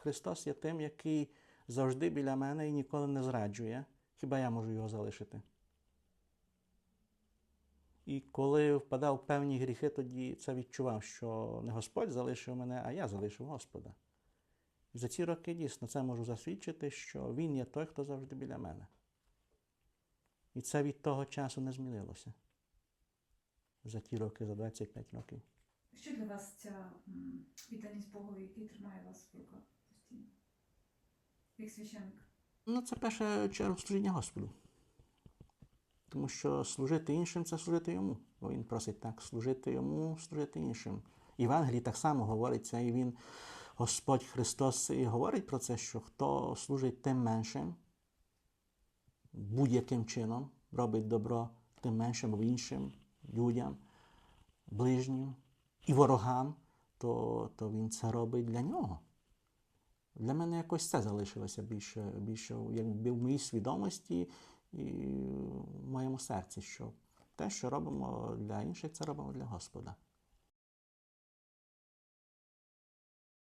Христос є тим, який завжди біля мене і ніколи не зраджує. Хіба я можу його залишити? І коли впадав в певні гріхи, тоді це відчував, що не Господь залишив мене, а я залишив Господа. І за ці роки дійсно це можу засвідчити, що Він є той, хто завжди біля мене. І це від того часу не змінилося. За ті роки, за 25 років. Що для вас ця відданість Богові, який тримає вас в руках? Як священник? Ну, це перше чергу служіння Господу. Тому що служити іншим це служити йому. Бо він просить так, служити йому, служити іншим. Євангелій так само говориться, і він, Господь Христос, і говорить про це, що хто служить тим меншим, будь-яким чином робить добро тим меншим або іншим людям, ближнім і ворогам, то, то він це робить для нього. Для мене якось це залишилося більше, більше якби в моїй свідомості і в моєму серці, що те, що робимо для інших, це робимо для Господа.